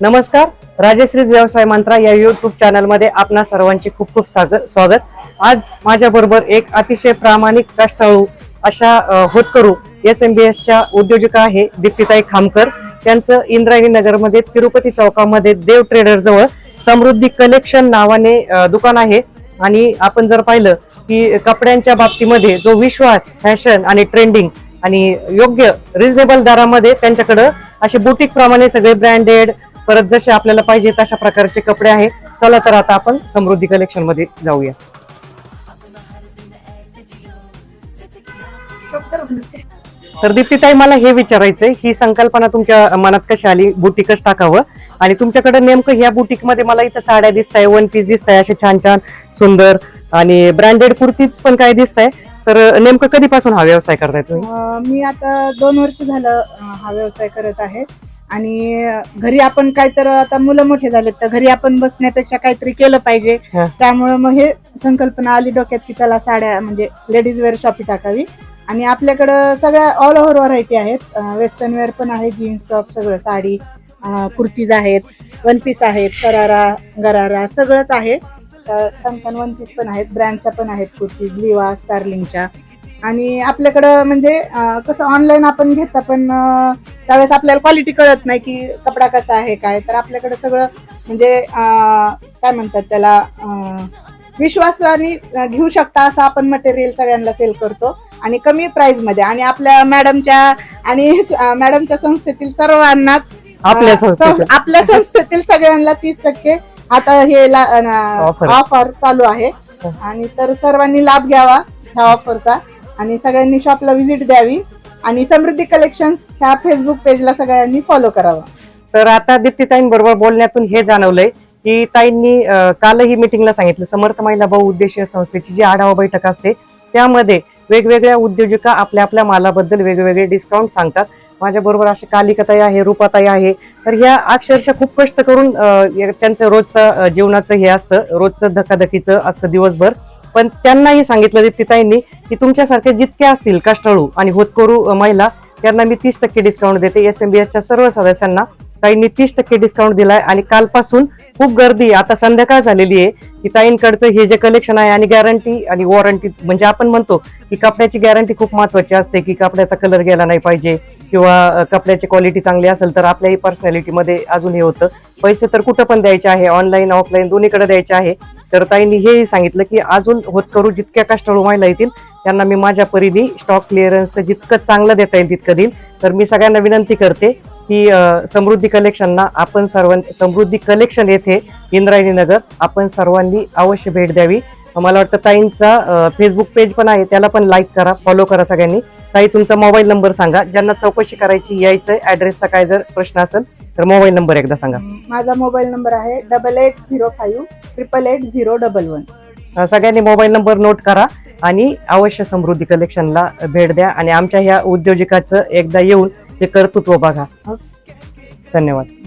नमस्कार राजश्रीज व्यवसाय मंत्रा या युट्यूब चॅनलमध्ये आपणा सर्वांचे खूप खूप स्वागत. आज माझ्याबरोबर एक अतिशय प्रामाणिक कष्टाळू अशा होतकरू एस एम बी एसच्या उद्योजिका आहे दीप्तिताई खामकर. त्यांचं इंद्रायणी नगरमध्ये तिरुपती चौकामध्ये देव ट्रेडर जवळ समृद्धी कलेक्शन नावाने दुकान आहे. आणि आपण जर पाहिलं की कपड्यांच्या बाबतीमध्ये जो विश्वास फॅशन आणि ट्रेंडिंग आणि योग्य रिजनेबल दरामध्ये त्यांच्याकडं असे बुटीक प्रमाणे सगळे ब्रँडेड परत जसे आपल्याला पाहिजे तशा प्रकारचे कपडे आहेत. चला तर आता आपण समृद्धी कलेक्शनमध्ये जाऊया. तर दीप्तीताई मला हे विचारायचंय ही संकल्पना तुमच्या मनात कशी आली? बुटीकच टाकावं. आणि तुमच्याकडे नेमकं ह्या बुटीकमध्ये मला इथं साड्या दिसत आहे वन पीस दिसत आहे असे छान छान सुंदर आणि ब्रँडेड कुर्तीज पण काय दिसत आहे तर नेमकं कधीपासून हा व्यवसाय करताय तुम्ही? मी आता दोन वर्ष झालं हा व्यवसाय करत आहे. आणि घरी आपण काहीतरी आता मुलं मोठे झालेत तर घरी आपण बसण्यापेक्षा काहीतरी केलं पाहिजे. हा. त्यामुळे मग हे संकल्पना आली डोक्यात की त्याला साड्या म्हणजे लेडीज वेअर शॉपी टाकावी. आणि आपल्याकडं सगळ्या ऑल ओव्हर व्हरायटी आहेत. वेस्टर्न वेअर पण आहे जीन्स टॉप सगळं साडी अं, कुर्तीज आहेत वन पीस आहेत करारा गरारा सगळंच आहे. तर छान वन पीस पण आहेत ब्रँडच्या पण आहेत कुर्तीज लिवा स्टार्लिंगच्या आणि आपल्याकडं म्हणजे अं, कसं ऑनलाईन आपण घेता पण अं, त्यावेळेस आपल्याला क्वालिटी कळत नाही की कपडा कसा आहे काय तर आपल्याकडे सगळं म्हणजे काय म्हणतात त्याला विश्वासाने घेऊ शकता असं आपण मटेरियल सगळ्यांना सेल करतो. आणि कमी प्राइसमध्ये. आणि आपल्या मॅडमच्या आणि मॅडमच्या संस्थेतील सर्वांनाच आपल्या संस्थेतील. सं- आपल्या संस्थेतील सगळ्यांना तीस टक्के आता हे. ऑफर चालू आहे. आणि तर सर्वांनी लाभ घ्यावा ह्या ऑफरचा आणि सगळ्यांनी शॉपला व्हिजिट द्यावी. आणि समृद्धी कलेक्शन ह्या फेसबुक पेजला सगळ्यांनी फॉलो करावा. तर आता दीप्तीताईंबरोबर बोलण्यातून हे जाणवलंय की ताईंनी कालही मिटिंगला सांगितलं समर्थ महिला बहुउद्देशीय संस्थेची जी आढावा बैठक असते त्यामध्ये वेगवेगळ्या उद्योजका आपल्या आपल्या मालाबद्दल वेगवेगळे डिस्काउंट सांगतात. माझ्या बरोबर असे कालिकताई आहे रूपाताई आहे. तर ह्या अक्षरशः खूप कष्ट करून त्यांचं रोजचं जीवनाचं हे असतं रोजचं धकाधकीचं असतं दिवसभर. पण त्यांनाही सांगितलं दीप्तीताईंनी की तुमच्यासारखे जितके असतील कष्टाळू आणि होतकरू महिला त्यांना मी तीस टक्के डिस्काउंट देते. एस एम बी एसच्या सर्व सदस्यांना ताईंनी तीस टक्के डिस्काउंट दिलाय आणि कालपासून खूप गर्दी आता संध्याकाळ झालेली आहे. की ताईंकडचं हे जे कलेक्शन आहे आणि गॅरंटी आणि वॉरंटी म्हणजे आपण म्हणतो की कपड्याची गॅरंटी खूप महत्वाची असते की कपड्याचा कलर गेला नाही पाहिजे किंवा कपड्याची क्वालिटी चांगली असेल तर आपल्याही पर्सनॅलिटीमध्ये अजून हे होतं. पैसे तर कुठं पण द्यायचे आहे ऑनलाईन ऑफलाईन दोन्हीकडे द्यायचे आहे. तर ताईंनी हेही सांगितलं की अजून होतकरू जितक्या कष्टाळू महिला येतील त्यांना मी माझ्या परीने स्टॉक क्लिअरन्स जितकं चांगलं देता येईल तितकं देईल. तर मी सगळ्यांना विनंती करते की समृद्धी कलेक्शनना आपण सर्वां समृद्धी कलेक्शन येथे इंद्रायणी नगर आपण सर्वांनी अवश्य भेट द्यावी. मला वाटतं ताईंचा फेसबुक पेज पण आहे त्याला पण लाईक करा फॉलो करा सगळ्यांनी. ताई तुमचा मोबाईल नंबर सांगा. ज्यांना चौकशी करायची यायचं ऍड्रेसचा काय जर प्रश्न असेल तर मोबाईल नंबर एकदा सांगा. माझा मोबाईल नंबर आहे double eight zero five triple eight zero double one सगळ्यांनी मोबाईल नंबर नोट करा आणि अवश्य समृद्धी कलेक्शनला भेट द्या. आणि आमच्या ह्या उद्योजकाचं एकदा येऊन ते कर्तृत्व बघा. धन्यवाद.